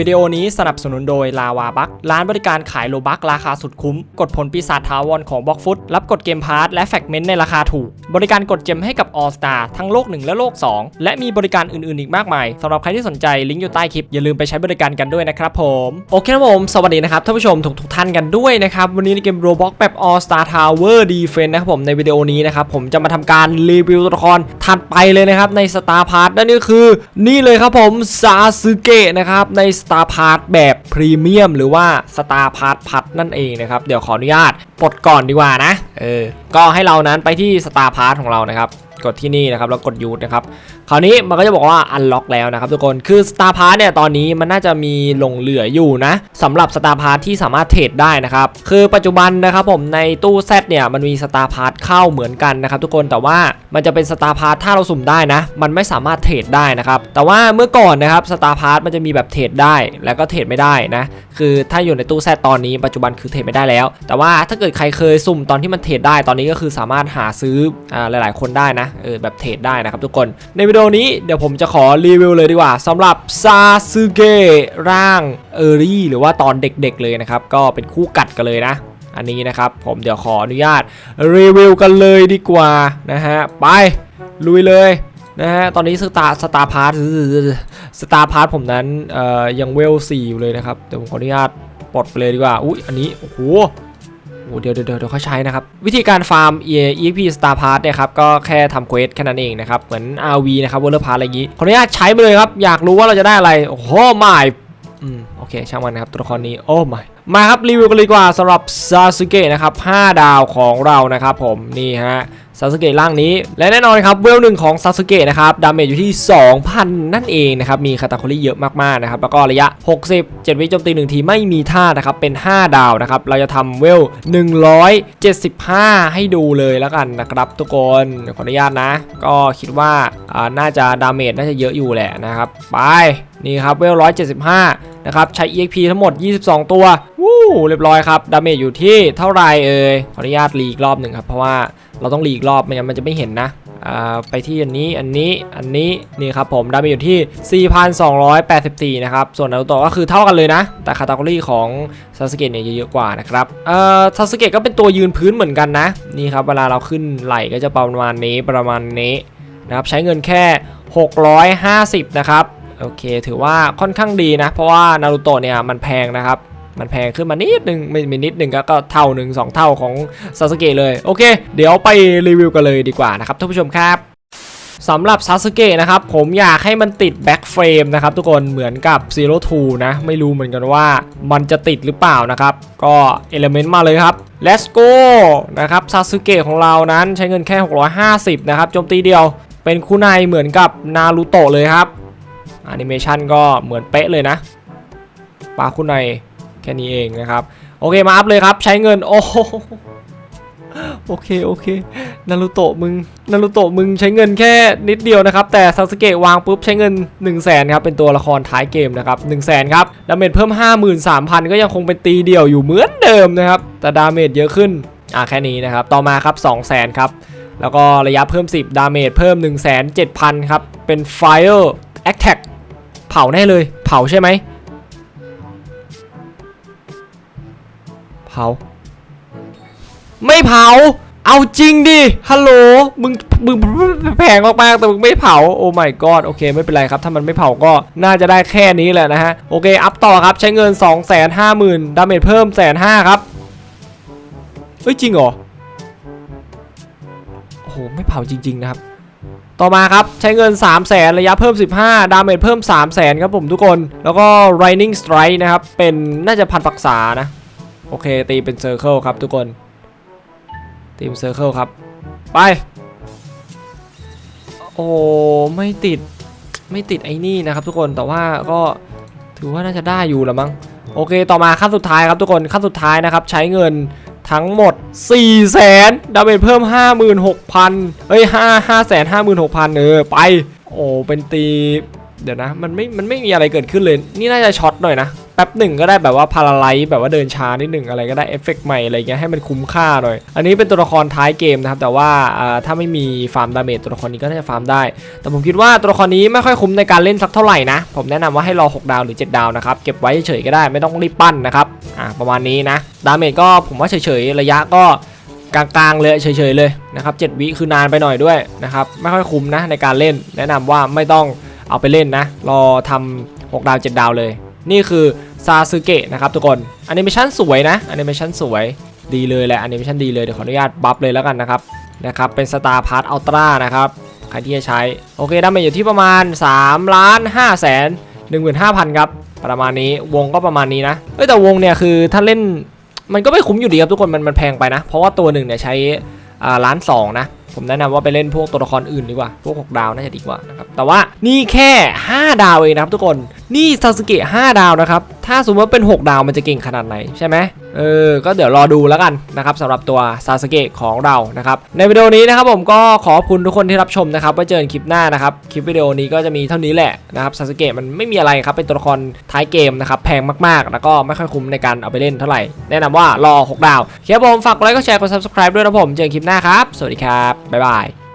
วิดีโอนี้สนับสนุนโดยลาวาบัคร้านบริการขายโลบักราคาสุดคุ้ม กดผลปีศาจทาวรของบล็อกฟุตรับกดเกมพาร์ทและแฟกเมนต์ในราคาถูก บริการกดเจมให้กับ All Star ทั้งโลก 1 และโลก 2 และมีบริการอื่นๆอีกมากมายสำหรับใครที่สนใจลิงก์อยู่ใต้คลิปอย่าลืมไปใช้บริการกันด้วยนะครับผมโอเคครับผมสวัสดีนะครับท่านผู้ชมทุกทุกๆท่านกันด้วยนะครับวันนี้ในเกม Roblox แบบ All Star Tower Defense นะครับผมในวิดีโอนี้นะครับผมจะมาทำการรีวิวตัวละครถัดไปเลยนะครับใน Star Pass นั่นก็คือ นี่เลยครับผมซาสึเกะนะครับใน Star Pass แบบพรีเมียมหรือว่า Star Pass พัดนั่นเองนะครับ เดี๋ยวขออนุญาตปลดก่อนดีกว่านะ เออ ก็ให้เรานั้นไปที่ Star Pass ของเรานะครับ กดที่นี่นะครับแล้วกดยูทนะครับคราวนี้มันก็จะบอกว่าอันล็อกแล้วนะครับทุกคนคือ Star Pass เนี่ยตอนนี้มันน่าจะมีหลงเหลืออยู่นะสำหรับ Star Pass ที่สามารถเทรดได้นะครับคือปัจจุบันนะครับผมในตู้ Z เนี่ยมันมี Star Pass เข้าเหมือนกันนะครับทุกคนแต่ว่ามันจะเป็น Star Pass ถ้าเราสุ่มได้นะ มันไม่สามารถเทรดได้นะครับแต่ว่าเมื่อก่อนนะครับ Star Pass มันจะมีแบบเทรดได้แล้วก็เทรดไม่ได้นะคือถ้าอยู่ในตู้ Z ตอนนี้ปัจจุบันคือเทรดไม่ได้แล้ว แต่ว่าถ้าเกิดใครเคยสุ่มตอนที่มันเทรดได้ตอนนี้ก็คือสามารถหาซื้ออหลาย ๆ คนได้นะเออแบบเทรดได้นะครับทุกคนในวิดีโอนี้เดี๋ยวผมจะขอรีวิวเลยดีกว่าสำหรับซาสึเกะร่างเออรี่หรือว่าตอนเด็กๆเลยนะครับ ก็เป็นคู่กัดกันเลยนะอันนี้นะครับ ผมเดี๋ยวขออนุญาตรีวิวกันเลยดีกว่านะฮะไปลุยเลยนะฮะตอนนี้สตาร์สตาร์พาร์ทสตาร์พาร์ทผมนั้นเอ่อยังเวล4อยู่เลยนะครับเดี๋ยวผมขออนุญาตปลดไปเลยดีกว่าอุ้ยอันนี้โอ้โห โอ้เดี๋ยวเดี๋ยวเดี๋ยวเขาใช้นะครับ วิธีการฟาร์ม EXP Star Pass เนี่ยครับ ก็แค่ทำเควสแค่นั้นเองนะครับ เหมือน RV นะครับ Water Pass อะไรอย่างงี้ขออนุญาตใช้ไปเลยครับ อยากรู้ว่าเราจะได้อะไร โอ้โหไม่อืมโอเค ช่างมันนะครับ ตัวละครนี้ โอ้ไม่ มาครับรีวิวกันเลยกว่าสำหรับซาสึเกะนะครับ5ดาวของเรานะครับผมนี่ฮะซาสึเกะร่างนี้ และแน่นอนครับเวลหนึ่งของซาสึเกะนะครับดาเมจอยู่ที่ 2,000 นั่นเองนะครับ มีคาตาคอรี่เยอะมากๆนะครับ แล้วก็ระยะ60 7วิโจมตี 1 ทีไม่มีท่านะครับ เป็น 5 ดาวนะครับ เราจะทำเวล 175 ให้ดูเลยแล้วกันนะครับทุกคนขออนุญาตนะ ก็คิดว่าอ่าน่าจะดาเมจน่าจะเยอะอยู่แหละนะครับ ไปนี่ครับเวล 175 นะครับใช้ EXP ทั้งหมด 22 ตัววู้เรียบร้อยครับดาเมจอยู่ที่เท่าไรเอ่ยขออนุญาตรีอีกรอบหนึ่งครับเพราะว่าเราต้องรีอีกรอบไม่งั้นมันจะไม่เห็นนะอ่าไปที่อันนี้อันนี้อันนี้นี่ครับผมดาเมจอยู่ที่ 4,284 นะครับ ส่วนนารูโตะก็คือเท่ากันเลยนะ แต่คาตากรีของซาสเกะเนี่ยเยอะกว่านะครับเอ่อซาสเกะก็เป็นตัวยืนพื้นเหมือนกันนะ นี่ครับ เวลาเราขึ้นไหลก็จะประมาณนี้ประมาณนี้นะครับ ใช้เงินแค่ 650 นะครับ โอเค ถือว่าค่อนข้างดีนะ เพราะว่านารูโตะเนี่ยมันแพงนะครับ มันแพงขึ้นมานิดนึงไม่ม่นิดนึงก็ก็เท่าหนึ่งสองเท่าของซาสเกะเลยโอเค เดี๋ยวไปรีวิวกันเลยดีกว่านะครับท่านผู้ชมครับสำหรับซาสเกะนะครับ ผมอยากให้มันติดแบ็กเฟรมนะครับทุกคนเหมือนกับ Zero Two นะ ไม่รู้เหมือนกันว่ามันจะติดหรือเปล่านะครับ ก็เอลเมนต์มาเลยครับ let's go นะครับซาสเกะของเรานั้นใช้เงินแค่ 650 นะครับโจมตีเดียวเป็นคู่ในเหมือนกับนารูโตะเลยครับ แอนิเมชันก็เหมือนเป๊ะเลยนะปลาคู่ในแค่นี้เองนะครับ โอเคมาอัพเลยครับใช้เงินโอ้โอเคโอเคนารูโตะมึงนารูโตะมึงใช้เงินแค่นิดเดียวนะครับ แต่ซาสเกะวางปุ๊บใช้เงิน 1 0 0 0 0แสนครับ เป็นตัวละครท้ายเกมนะครับ1 0 0 0 0แสนครับดาเมจเพิ่ม 53,000 ก็ยังคงเป็นตีเดียวอยู่เหมือนเดิมนะครับ แต่ดาเมจเยอะขึ้นอะแค่นี้นะครับ ต่อมาครับ 2 0 0 0 0 0ครับ แล้วก็ระยะเพิ่ม 10 ดาเมจเพิ่ม 1 7 0 0 0ครับ เป็น Fire Attack ผาแน่เลย เผาใช่ไหมเผา ไม่เผา เอาจริงดิ ฮัลโหล มึง มึงแพงมากๆ แต่มึงไม่เผา โอ้ my god โอเค ไม่เป็นไรครับ ถ้ามันไม่เผาก็น่าจะได้แค่นี้แหละนะฮะ โอเค อัพต่อครับ ใช้เงิน 2 5 0 0 0 0 ดาเมจเพิ่มแสนห้าครับ เฮ้ย จริงเหรอ โอ้โห ไม่เผาจริง ๆ นะครับ ต่อมาครับ ใช้เงิน 3 0 0แสนระยะเพิ่ม 15 ดาเมจเพิ่ม 3 0 0แสนครับผมทุกคน แล้วก็ Lightning Strike นะครับ เป็นน่าจะพันปักษานะ โอเค ตีเป็นเซอร์เคิลครับทุกคนตีเป็นเซอร์เคิลครับ ไป โอ้ไม่ติดไม่ติดไอ้นี่นะครับทุกคนแต่ว่าก็ถือว่าน่าจะได้อยู่ละมั้งโอเค ต่อมาขั้นสุดท้ายครับทุกคนขั้นสุดท้ายนะครับ ใช้เงิน ทั้งหมด 400,000ดาเมจเพิ่ม 56,000เอ้ย5 5แสน56,000 เออ ไป โอ้ เป็นตี เดี๋ยวนะ มันไม่ มันไม่มีอะไรเกิดขึ้นเลย นี่น่าจะช็อตหน่อยนะ แป๊บหนึ่งก็ได้แบบว่าพาราไลท์แบบว่าเดินช้านิดหนึ่งอะไรก็ได้เอฟเฟกต์ใหม่อะไรเงี้ยให้มันคุ้มค่าหน่อย อันนี้เป็นตัวละครท้ายเกมนะครับแต่ว่าถ้าไม่มีฟาร์มดาเมจตัวละครนี้ก็น่าจะฟาร์มได้ แต่ผมคิดว่าตัวละครนี้ไม่ค่อยคุ้มในการเล่นสักเท่าไหร่นะผมแนะนำว่าให้รอ 6 ดาวหรือ 7 ดาวนะครับเก็บไว้เฉยๆก็ได้ไม่ต้องรีบปั้นนะครับอ่าประมาณนี้นะดาเมจก็ผมว่าเฉยๆระยะก็กลางๆเลยเฉยๆเลยนะครับ7วิคือนานไปหน่อยด้วยนะครับไม่ค่อยคุ้มนะในการเล่น แนะนำว่าไม่ต้องเอาไปเล่นนะ รอทำ6ดาว 7 ดาวเลย นี่คือซาสึเกะนะครับทุกคนแอนิเมชันสวยนะแอนิเมชันสวยดีเลยแหละแอนิเมชันดีเลยเดี๋ยวขออนุญาตบัฟเลยแล้วกันนะครับนะครับเป็นสตาร์พาร์ตอัลตร้านะครับใครที่จะใช้ โอเคดาเมจอยู่ที่ประมาณ3ล้าน5แสน15,000ครับประมาณนี้วงก็ประมาณนี้นะเอ้แต่วงเนี่ยคือถ้าเล่นมันก็ไม่คุ้มอยู่ดีครับทุกคนมันมันแพงไปนะ เพราะว่าตัวหนึ่งเนี่ยใช้อ่าล้านสองนะผมแนะนำว่าไปเล่นพวกตัวละครอื่นดีกว่า พวก 6 ดาวน่าจะดีกว่านะครับแต่ว่านี่แค่ 5 ดาวเองนะครับทุกคนนี่ซาสึเกะ5ดาวนะครับถ้าสมมติว่าเป็น 6 ดาวมันจะเก่งขนาดไหนใช่ไหมเออ ก็เดี๋ยวรอดูแล้วกันนะครับสำหรับตัวซาสึเกะของเรานะครับในวิดีโอนี้นะครับผมก็ขอบคุณทุกคนที่รับชมนะครับไว้เจอกันคลิปหน้านะครับคลิปวิดีโอนี้ก็จะมีเท่านี้แหละนะครับซาสึเกะมันไม่มีอะไรครับเป็นตัวละครท้ายเกมนะครับแพงมากๆ แล้วก็ไม่ค่อยคุ้มในการเอาไปเล่นเท่าไหร่ แนะนำว่ารอ 6 ดาวครับผมฝากไลค์กดแชร์กด subscribe ด้วยนะผมเจอกันคลิปหน้าครับ สวัสดีครับบ๊ายบาย